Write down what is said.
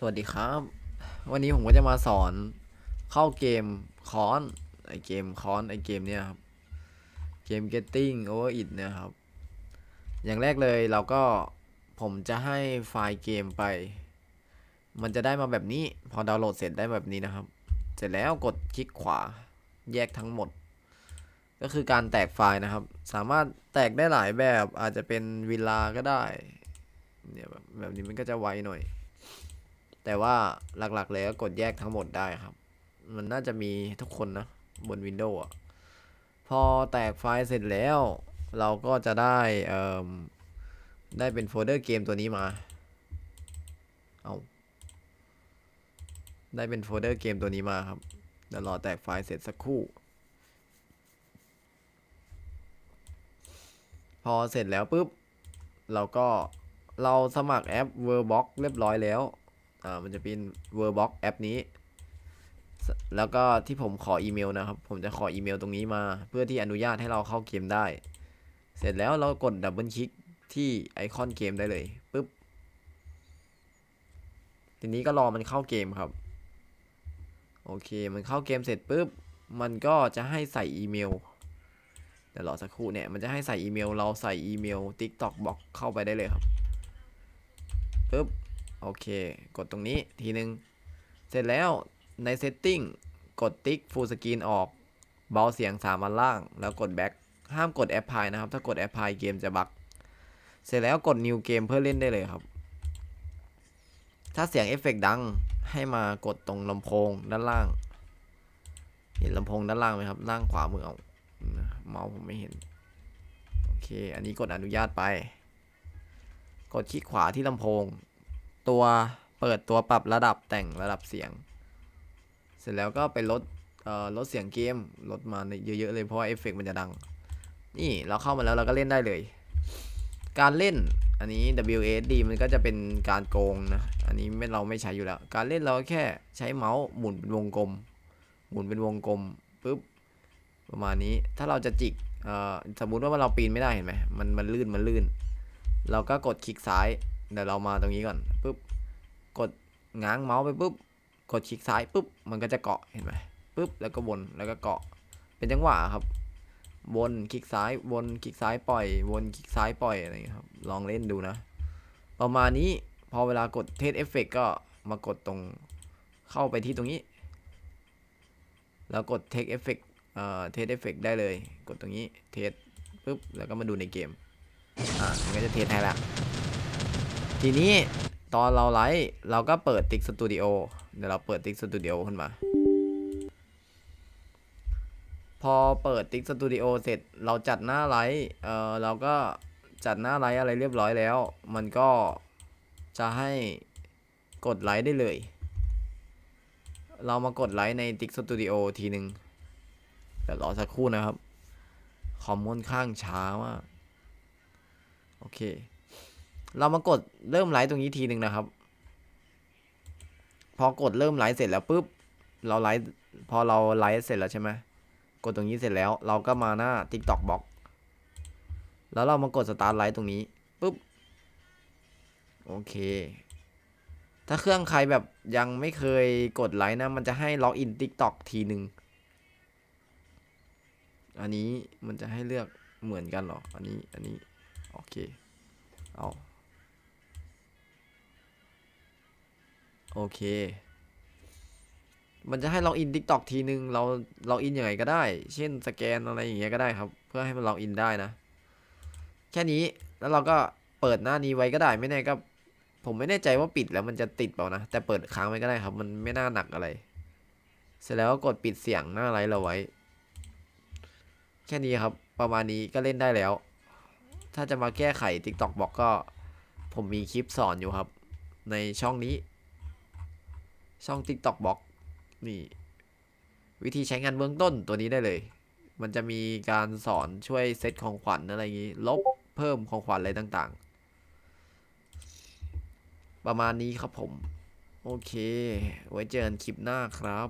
สวัสดีครับ วันนี้ผมก็จะมาสอนเข้าเกมคอนไอเกมคอนไอเกมเนี่ยครับเกม Getting Over It เนี่ยครับ อย่างแรกเลยเราก็ผมจะให้ไฟล์เกมไป มันจะได้มาแบบนี้ พอดาวน์โหลดเสร็จได้แบบนี้นะครับ เสร็จแล้วกดคลิกขวาแยกทั้งหมด ก็คือการแตกไฟล์นะครับ สามารถแตกได้หลายแบบอาจจะเป็นวิลาก็ได้เนี่ยแบบแบบนี้มันก็จะไวหน่อย แต่ว่าหลักๆเลยก็กดแยกทั้งหมดได้ครับ มันน่าจะมีทุกคนนะ บน Windows อะ พอแตกไฟล์เสร็จแล้ว เราก็จะได้เอ่มได้เป็นโฟลเดอร์เกมตัวนี้มา เอาได้เป็นโฟลเดอร์เกมตัวนี้มาครับ เดี๋ยวรอแตกไฟล์เสร็จสักครู่ พอเสร็จแล้วปุ๊บ เราก็เราสมัครแอป w o r b o x เรียบร้อยแล้ว อ่ามันจะเป็น w o r b o x แอปนี้ แล้วก็ที่ผมขออีเมลนะครับ ผมจะขออีเมลตรงนี้มา เพื่อที่อนุญาตให้เราเข้าเกมได้ เสร็จแล้วเรากดดับเบิลคลิกที่ไอคอนเกมได้เลยปุ๊บทีนี้ก็รอมันเข้าเกมครับ โอเคมันเข้าเกมเสร็จปุ๊บมันก็จะให้ใส่อีเมลเดี๋ยวรอสักครู่เนี่ยมันจะให้ใส่อีเมล เราใส่อีเมล TikTok บอกเข้าไปได้เลยครับปุ๊บ โอเค กดตรงนี้ทีนึง เสร็จแล้วใน setting กดติ๊ก full screen ออก เบาเสียง3อันล่าง แล้วกด back ห้ามกด apply นะครับ ถ้ากด apply เกมจะบักเสร็จแล้วกด new game เพื่อเล่นได้เลยครับ ถ้าเสียงเอฟเฟกต์ดังให้มากดตรงลำโพงด้านล่าง เห็นลำโพงด้านล่างไหมครับล่างขวามือเอาเมาส์ผมไม่เห็น โอเค อันนี้กดอนุญาตไป กดคลิกขวาที่ลำโพง ตัวเปิดตัวปรับระดับแต่งระดับเสียง เสร็จแล้วก็ไปลดเอ่อลดเสียงเกมลดมาเยอะๆเลยเพราะเอฟเฟกต์มันจะดัง นี่เราเข้ามาแล้วเราก็เล่นได้เลย การเล่นอันนี้ WASD มันก็จะเป็นการโกงนะ อันนี้ไม่เราไม่ใช้อยู่แล้ว การเล่นเราแค่ใช้เมาส์หมุนเป็นวงกลม หมุนเป็นวงกลมปุ๊บประมาณนี้ ถ้าเราจะจิกเอ่อสมมุติว่าเราปีนไม่ได้เห็นไหมมันมันลื่นมันลื่น เราก็กดคลิกซ้าย เดี๋ยวเรามาตรงนี้ก่อนปุ๊บกดง้างเมาส์ไปปุ๊บกดคลิกซ้ายปุ๊บมันก็จะเกาะเห็นไหมปุ๊บแล้วก็วนแล้วก็เกาะเป็นจังหวะครับ วนคลิกซ้ายวนคลิกซ้ายปล่อย วนคลิกซ้ายปล่อยอะไรอย่างเงี้ยครับ ลองเล่นดูนะ ประมาณนี้พอเวลากดเทสเอฟเฟกก็มากดตรงเข้าไปที่ตรงนี้ แล้วกดเทคเอฟเฟกเอ่อเทสเอฟเฟกได้เลย กดตรงนี้เทสปุ๊บแล้วก็มาดูในเกมอะมันก็จะเทสให้ละ ทีนี้ตอนเราไลฟ์เราก็เปิดติ๊กสตูดิโอเดี๋ยวเราเปิดติ๊กสตูดิโอขึ้นมา พอเปิดติ๊กสตูดิโอเสร็จเราจัดหน้าไลฟ์เออเราก็จัดหน้าไลฟ์อะไรเรียบร้อยแล้ว มันก็จะให้กดไลฟ์ได้เลย เรามากดไลฟ์ในติ๊กสตูดิโอทีหนึ่งเดี๋ยวรอสักครู่นะครับ คอมค่อนข้างช้ามาก โอเค เรามากดเริ่มไลฟ์ตรงนี้ทีหนึ่งนะครับ พอกดเริ่มไลฟ์เสร็จแล้วปุ๊บ เราไลฟ์พอเราไลฟ์เสร็จแล้วใช่ไหมกดตรงนี้เสร็จแล้ว เราก็มาหน้า TikTok Box แล้วเรามากดสตาร์ทไลฟ์ตรงนี้ปุ๊บ โอเค ถ้าเครื่องใครแบบยังไม่เคยกดไลฟ์นะ มันจะให้ล็อกอิน TikTok ทีหนึ่งอันนี้มันจะให้เลือกเหมือนกันหรอ อันนี้ อันนี้ โอเค เค มันจะให้ล็อกอิน TikTok ทีนึง เราล็อกอินยังไงก็ได้ เช่นสแกนอะไรอย่างเงี้ยก็ได้ครับ เพื่อให้มันล็อกอินได้นะ แค่นี้แล้วเราก็เปิดหน้านี้ไว้ก็ได้ไม่แน่ก็ ผมไม่แน่ใจว่าปิดแล้วมันจะติดเปล่านะ แต่เปิดค้างไว้ก็ได้ครับ มันไม่น่าหนักอะไร เสร็จแล้วก็กดปิดเสียงหน้าไลฟ์เราไว้ แค่นี้ครับ ประมาณนี้ก็เล่นได้แล้ว ถ้าจะมาแก้ไข TikTok บอกก็ ผมมีคลิปสอนอยู่ครับ ในช่องนี้ ช่อง TikTok บอกนี่ วิธีใช้งานเบื้องต้นตัวนี้ได้เลย มันจะมีการสอนช่วยเซตของขวัญอะไรอย่างนี้ ลบเพิ่มของขวัญอะไรต่างๆ ประมาณนี้ครับผม โอเค ไว้เจอกันคลิปหน้าครับ